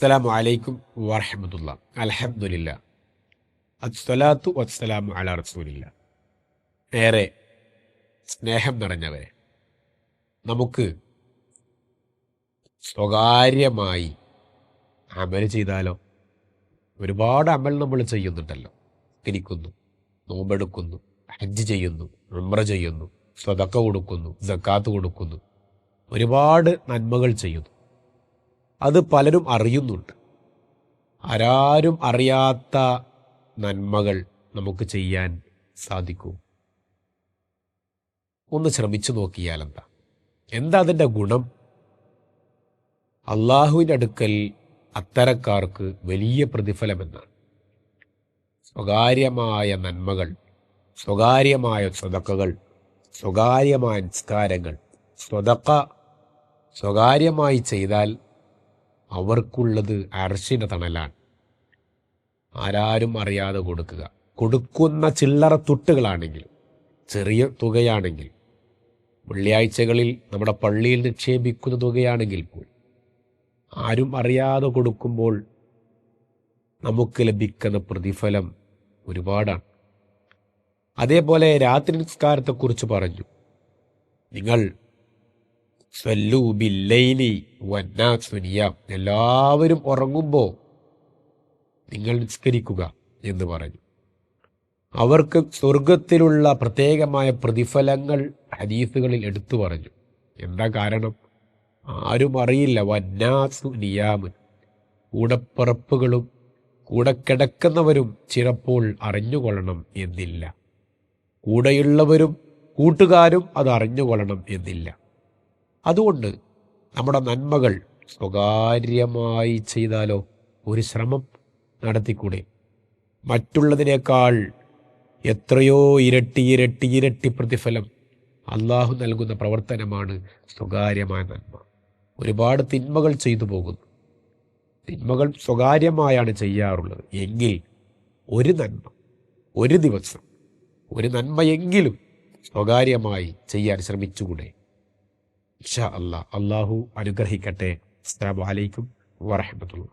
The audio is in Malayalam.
അസ്സലാമു അലൈക്കും വറഹമത്തുള്ള. അലഹമുല്ല അസ്സലാത്തു വസ്സലാമു അല റസൂലില്ല. ഏറെ സ്നേഹം നിറഞ്ഞവരെ നമുക്ക് സ്വകാര്യമായി അമൽ ചെയ്താലോ? ഒരുപാട് അമൽ നമ്മൾ ചെയ്യുന്നുണ്ടല്ലോ. തിരിക്കുന്നു നോമ്പെടുക്കുന്നു ഹജ്ജ് ചെയ്യുന്നു ഉംറ ചെയ്യുന്നു സ്വതക്ക കൊടുക്കുന്നു ജക്കാത്ത് കൊടുക്കുന്നു. ഒരുപാട് നന്മകൾ ചെയ്യുന്നു. അത് പലരും അറിയുന്നുണ്ട്. ആരാരും അറിയാത്ത നന്മകൾ നമുക്ക് ചെയ്യാൻ സാധിക്കൂ. ഒന്ന് ശ്രമിച്ചു നോക്കിയാൽ എന്താ? എന്താ അതിന്റെ ഗുണം? അള്ളാഹുവിന്റെ അടുക്കൽ അത്തരക്കാർക്ക് വലിയ പ്രതിഫലമെന്നാണ്. സ്വകാര്യമായ നന്മകൾ സ്വകാര്യമായ സ്വതക്കകൾ സ്വകാര്യമായ നിസ്കാരങ്ങൾ സ്വതക്ക സ്വകാര്യമായി ചെയ്താൽ അവർക്കുള്ളത് അർശിന തണലാണ്. ആരാരും അറിയാതെ കൊടുക്കുക. കൊടുക്കുന്ന ചില്ലറ തുട്ടുകളാണെങ്കിൽ ചെറിയ തുകയാണെങ്കിൽ വെള്ളിയാഴ്ചകളിൽ നമ്മുടെ പള്ളിയിൽ നിക്ഷേപിക്കുന്ന തുകയാണെങ്കിൽ പോലും ആരും അറിയാതെ കൊടുക്കുമ്പോൾ നമുക്ക് ലഭിക്കുന്ന പ്രതിഫലം ഒരുപാടാണ്. അതേപോലെ രാത്രി നിസ്കാരത്തെക്കുറിച്ച് പറഞ്ഞു. നിങ്ങൾ വന്നാസ്വനിയാം എല്ലാവരും ഉറങ്ങുമ്പോൾ നിങ്ങൾ നിസ്കരിക്കുക എന്ന് പറഞ്ഞു. അവർക്ക് സ്വർഗത്തിലുള്ള പ്രത്യേകമായ പ്രതിഫലങ്ങൾ ഹദീസുകളിൽ എടുത്തു പറഞ്ഞു. എന്താ കാരണം? ആരും അറിയില്ല. വന്നാസു നിയാമൻ കൂടപ്പിറപ്പുകളും കൂടെ കിടക്കുന്നവരും ചിലപ്പോൾ അറിഞ്ഞുകൊള്ളണം എന്നില്ല. കൂടെയുള്ളവരും കൂട്ടുകാരും അത് അറിഞ്ഞുകൊള്ളണം എന്നില്ല. അതുകൊണ്ട് നമ്മുടെ നന്മകൾ സ്വകാര്യമായി ചെയ്താലോ ഒരു ശ്രമം നടത്തിക്കൂടെ? മറ്റുള്ളതിനേക്കാൾ എത്രയോ ഇരട്ടി ഇരട്ടി ഇരട്ടി പ്രതിഫലം അള്ളാഹു നൽകുന്ന പ്രവർത്തനമാണ് സ്വകാര്യമായ നന്മ. ഒരുപാട് തിന്മകൾ ചെയ്തു പോകുന്നു. തിന്മകൾ സ്വകാര്യമായാണ് ചെയ്യാറുള്ളത്. എങ്കിൽ ഒരു നന്മ ഒരു ദിവസം ഒരു നന്മയെങ്കിലും സ്വകാര്യമായി ചെയ്യാൻ ശ്രമിച്ചുകൂടെ? ഇൻഷാ അള്ളാഹു അനുഗ്രഹിക്കട്ടെ. അസ്സാം വലൈക്കും വറഹമത്തുള്ള